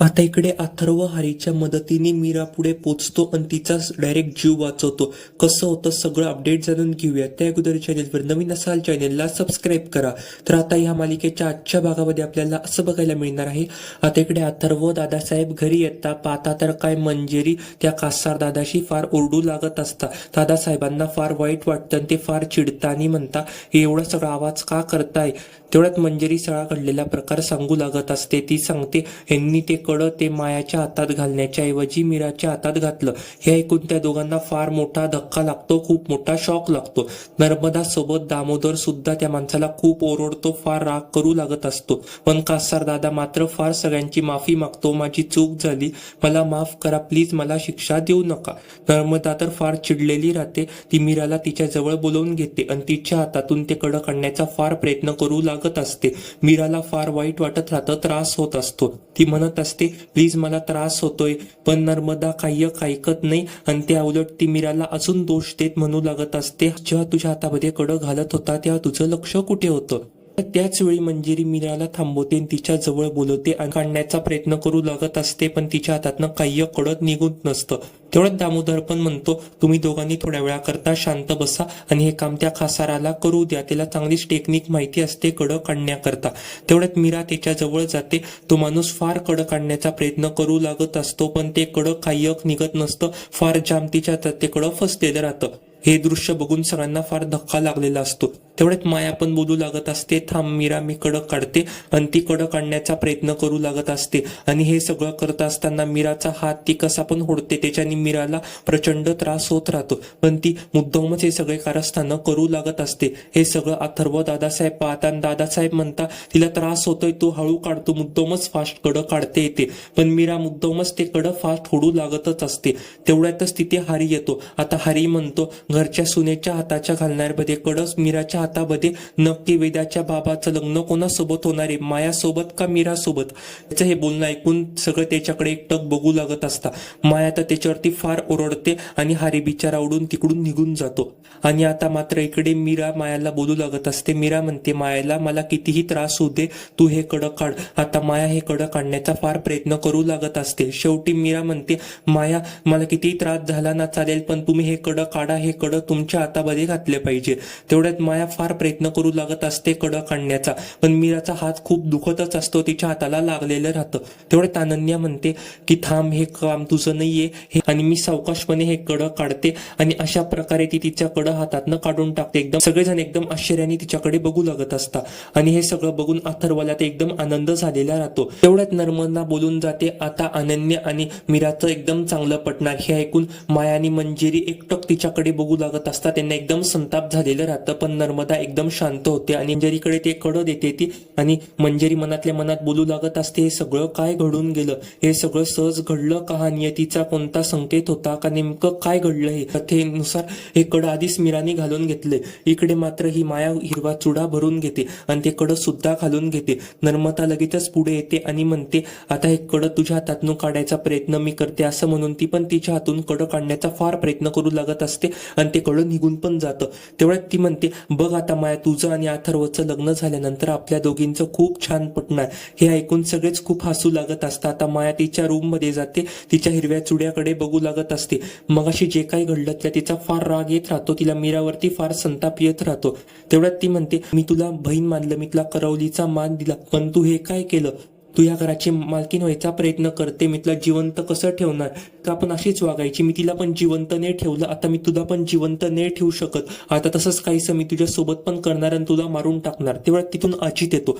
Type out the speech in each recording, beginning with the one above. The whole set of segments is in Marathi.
आता इकडे अथर्व हरीच्या मदतीने मीरा पुढे पोचतो आणि तिचा डायरेक्ट जीव वाचवतो. कसं होतं सगळं अपडेट जाणून घेऊया त्या अगोदर चॅनेलवर नवीन असाल चॅनेलला सबस्क्राईब करा. तर आता या मालिकेच्या आजच्या भागामध्ये आपल्याला असं बघायला मिळणार आहे. आता इकडे अथर्व दादासाहेब घरी येता पाहता तर काय मंजेरी त्या कासार दादाशी फार ओरडू लागत असता. दादासाहेबांना फार वाईट वाटतं आणि ते फार चिडता आणि म्हणता हे एवढा सगळा आवाज का करताय? तेवढ्यात मंजेरी सळा घडलेला प्रकार सांगू लागत असते. ती सांगते ह्यांनी ते कड ते मायाच्या हातात घालण्याच्या ऐवजी मीराच्या हातात घातलं. हे ऐकून त्या दोघांना फार मोठा धक्का लागतो खूप मोठा शॉक लागतो. नर्मदा सोबत दामोदर सुद्धा त्या माणसाला खूप ओरडतो फार राग करू लागत असतो. पण कासार दादा मात्र फार सगळ्यांची माफी मागतो माझी चूक झाली मला माफ करा प्लीज मला शिक्षा देऊ नका. नर्मदा तर फार चिडलेली राहते ती मीराला तिच्या जवळ बोलवून घेते आणि तिच्या हातातून ते कडं काढण्याचा फार प्रयत्न करू लागत असते. मीराला फार वाईट वाटत राहतं त्रास होत असतो. ती म्हणत असते प्लीज मला त्रास होतोय पण नर्मदा काही ऐकत नाही आणि त्या उलट ती मीराला अजून दोष देत म्हणू लागत असते. जेव्हा तुझ्या हातामध्ये कडं घालत होता तेव्हा तुझं लक्ष कुठे होतं? त्याच वेळी मंजिरी मीराला थांबवते तिच्या जवळ बोलवते आणि काढण्याचा प्रयत्न करू लागत असते पण तिच्या हातातनं काही कडत निघून नसतं. तेवढ्यात दामोदर पण म्हणतो तुम्ही दोघांनी थोड्या वेळाकरता शांत बसा आणि हे काम त्या खासाराला करू द्या. त्याला चांगलीच टेक्निक माहिती असते कडं काढण्याकरता. तेवढ्यात मीरा त्याच्याजवळ जाते. तो माणूस फार कडं काढण्याचा प्रयत्न करू लागत असतो पण ते कडं काही निघत नसतं. फार जाम तिच्या ते कडक फसलेलं राहतं. हे दृश्य बघून सगळ्यांना फार धक्का लागलेला असतो. तेवढ्यात माया पण बोलू लागत असते थांब मीरा मी कडक काढते आणि ती कडक काढण्याचा प्रयत्न करू लागत असते. आणि हे सगळं करत असताना मीराचा हात ती कसा पण होडते त्याच्याने मीराला प्रचंड त्रास होत राहतो. पण ती मुद्दामच हे सगळे कारस्थानं करू लागत असते. हे सगळं अथर्व दादासाहेब पाहताना दादासाहेब म्हणता तिला त्रास होतोय तो हळू काढतो मुद्दामच फास्ट कडं काढते येते. पण मीरा मुद्दामच ते कडं फास्ट होडू लागतच असते. तेवढ्यातच तिथे हरी येतो. आता हरी म्हणतो घरच्या सुनेच्या हाताच्या घालणाऱ्यामध्ये कडस मीराच्या हातामध्ये नक्की वेदाच्या बाबाचं लग्न कोणासोबत होणार आहे? मायासोबत का मीरासोबत? त्याचं हे बोलणं ऐकून सगळं त्याच्याकडे एकटक बघू लागत असता. माया तर त्याच्यावरती फार ओरडते आणि हारी बिचारा उडून तिकडून निघून जातो. आणि आता मात्र इकडे मीरा मायाला बोलू लागत असते. मीरा म्हणते मायाला मला कितीही त्रास होऊ दे तू हे कडक काढ. आता माया हे कडक काढण्याचा फार प्रयत्न करू लागत असते. शेवटी मीरा म्हणते माया मला कितीही त्रास झाला ना चालेल पण तुम्ही हे कडक काढा हे कडक तुमच्या हातामध्ये घातले पाहिजे. तेवढ्यात माया फार प्रयत्न करू लागत असते कडक काढण्याचा. पण मीराचा हात खूप दुखतच असतो तिच्या हाताला लागलेलं राहतं. तेवढ्यात अनन्या म्हणते की थांब हे काम तुझं नाहीये. हे आणि मी सावकाशपणे हे कडक काढते आणि अशा प्रकारे ती तिच्या कडं हातातनं काढून टाकते. एकदम सगळेजण एकदम आश्चर्याने तिच्याकडे बघू लागत असतात. आणि हे सगळं बघून अथर्वाला ते एकदम आनंद झालेला राहतो. तेवढ्यात नर्मदा बोलून जाते आता अनन्य आणि मीराचं एकदम चांगलं पटणार. हे ऐकून माया आणि मंजिरी एकटक तिच्याकडे बघू लागत असता त्यांना एकदम संताप झालेलं राहतं पण नर्मदा एकदम शांत होते आणि मंजरीकडे ते कडं देते ती आणि मंजरी मनातल्या मनात बोलू लागत असते हे सगळं काय घडून गेलं? हे सगळं सहज घडलं का? हा नियतीचा कोणता संकेत होता का? नेमकं काय घडलं हे? कथेनुसार हे कड आधीच मीराने घालून घेतले. इकडे मात्र ही माया हिरवा चुडा भरून घेते आणि ते कड सुद्धा घालून घेते. नर्मदा लगेचच पुढे येते आणि म्हणते आता हे कड तुझ्या हातातून काढायचा प्रयत्न मी करते असं म्हणून ती पण तिच्या हातून कड काढण्याचा फार प्रयत्न करू लागत असते आणि ते कळून निघून पण जातं. तेवढ्यात ती म्हणते बघ आता माया तुझं आणि अथर्वचं लग्न झाल्यानंतर आपल्या दोघींचं खूप छान पटणार हे ऐकून सगळेच खूप हसू लागत असतात. आता माया तिच्या रूममध्ये जाते. तिच्या हिरव्या चुड्याकडे बघू लागत असते. मग अशी जे काही घडलं त्या तिचा फार राग येत राहतो. तिला मीरावरती फार संताप येत राहतो. तेवढ्यात ती म्हणते मी तुला बहीण मानलं. मी तुला करवलीचा मान दिला. पण तू हे काय केलं? तू या घराची मालकीन व्हायचा प्रयत्न करते मी तुला जिवंत कसं ठेवणार? तर आपण अशीच वागायची. मी तिला पण जिवंत नाही ठेवलं. आता मी तुला पण जिवंत नाही ठेवू शकत. आता तसंच काहीसं मी तुझ्यासोबत पण करणार आणि तुला मारून टाकणार. तेव्हा तिथून अजित येतो.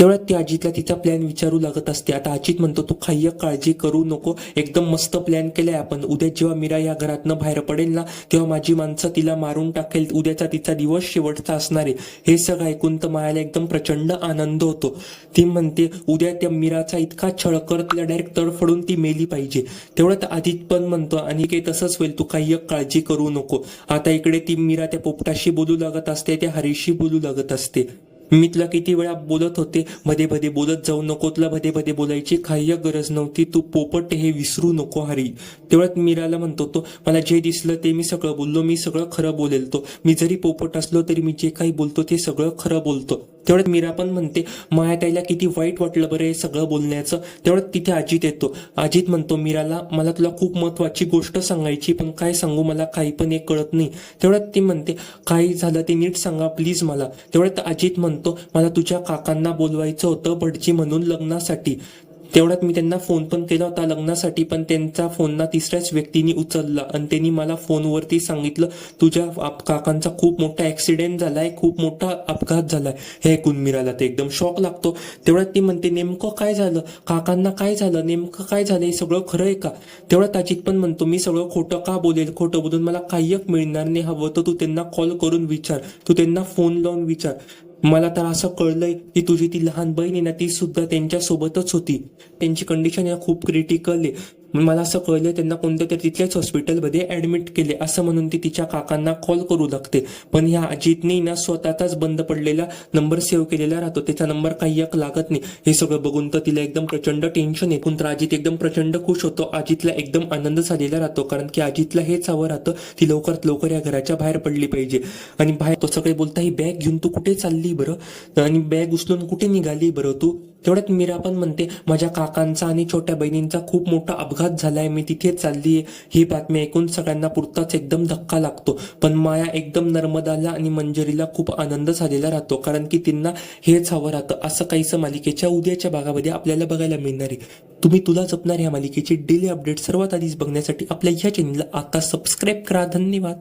तेवढ्यात ती अजितला तिचा प्लॅन विचारू लागत असते. आता अजित म्हणतो तू काही काळजी करू नको. एकदम मस्त प्लॅन केलाय आपण. उद्या जेव्हा मीरा या घरातनं बाहेर पडेल ना तेव्हा माझी माणसं तिला मारून टाकेल. उद्याचा तिचा दिवस शेवटचा असणार आहे. हे सगळं ऐकून तर मायाला एकदम प्रचंड आनंद होतो. ती म्हणते उद्या त्या मीराचा इतका छळकर तिला डायरेक्ट तडफडून ती मेली पाहिजे. तेवढ्यात आदित पण म्हणतो आणि काही तसंच होईल. तू काही काळजी करू नको. आता इकडे ती मीरा त्या पोपटाशी बोलू लागत असते त्या हरीशी बोलू लागत असते. मी तुला किती वेळा बोलत होते मध्ये मध्ये बोलत जाऊ नको तुला मध्ये मध्ये बोलायची काही गरज नव्हती तू पोपट हे विसरू नको हरी. तेवढ्यात मीराला म्हणतो तो मला जे दिसलं ते मी सगळं बोललो मी सगळं खरं बोलेल तो. मी जरी पोपट असलो तरी मी जे काही बोलतो ते सगळं खरं बोलतो. तेवढ्यात मीरा पण म्हणते माया ताईला किती वाईट वाटलं बरं हे सगळं बोलण्याचं. तेवढ्यात तिथे अजित येतो. अजित म्हणतो मीराला मला तुला खूप महत्वाची गोष्ट सांगायची पण काय सांगू मला काही पण एक कळत नाही. तेवढ्यात ती म्हणते काही झालं ते नीट सांगा प्लीज मला. तेवढ्यात अजित म्हणतो मला तुझ्या काकांना बोलवायचं होतं भटजी म्हणून लग्नासाठी. तेवढ्यात मी त्यांना फोन पण केला होता. लग्नासाठी पण त्यांचा फोन ना तिसऱ्याच व्यक्तीने उचलला. आणि त्यांनी मला फोनवरती सांगितलं तुझ्या काकांचा खूप मोठा ऍक्सिडेंट झालाय खूप मोठा अपघात झालाय. हे ऐकून मिळाला ते एकदम शॉक लागतो. तेवढ्यात ती म्हणते नेमकं काय झालं? काकांना काय झालं? नेमकं काय झालं? हे सगळं खरं आहे का? तेवढ्यात अजित पण म्हणतो मी सगळं खोटं का बोलेल? खोटं बोलून मला काही मिळणार नाही. हवं तर तू त्यांना कॉल करून विचार. तू त्यांना फोन लावून विचार. मला तर असं कळलंय की तुझी ती लहान बहीण आहे ना ती सुद्धा त्यांच्यासोबतच होती. त्यांची कंडिशन या खूप क्रिटिकल आहे. मला असं कळलं त्यांना कोणत्या तरी तिथल्याच हॉस्पिटलमध्ये ऍडमिट केले. असं म्हणून ती तिच्या काकांना कॉल करू लागते. पण ह्या अजितने ना स्वतःचाच बंद पडलेला नंबर सेव्ह केलेला राहतो. त्याचा नंबर काही एक लागत नाही. हे सगळं बघून तर तिला एकदम प्रचंड टेन्शन आहे. पण तर अजित एकदम प्रचंड खुश होतो. अजितला एकदम आनंद झालेला राहतो. कारण की अजितला हेच हवं राहतं ती लवकरात लवकर या घराच्या बाहेर पडली पाहिजे. आणि बाहेर तो सगळे बोलता ही बॅग घेऊन तू कुठे चालली बरं? आणि बॅग उचलून कुठे निघाली बरं तू? तेवढ्यात मीरा पण म्हणते माझ्या काकांचा आणि छोट्या बहिणींचा खूप मोठा अपघात झालाय. मी तिथे चालली आहे ही बातमी ऐकून सगळ्यांना पुरताच एकदम धक्का लागतो. पण माया एकदम नर्मदाला आणि मंजरीला खूप आनंद झालेला राहतो कारण की त्यांना हेच हवं राहतं. असं काहीसं मालिकेच्या उद्याच्या भागामध्ये आपल्याला बघायला मिळणार आहे. तुम्ही तुला जपणार या मालिकेची डेली अपडेट सर्वात आधीच बघण्यासाठी आपल्या ह्या चॅनलला आता सबस्क्राईब करा. धन्यवाद.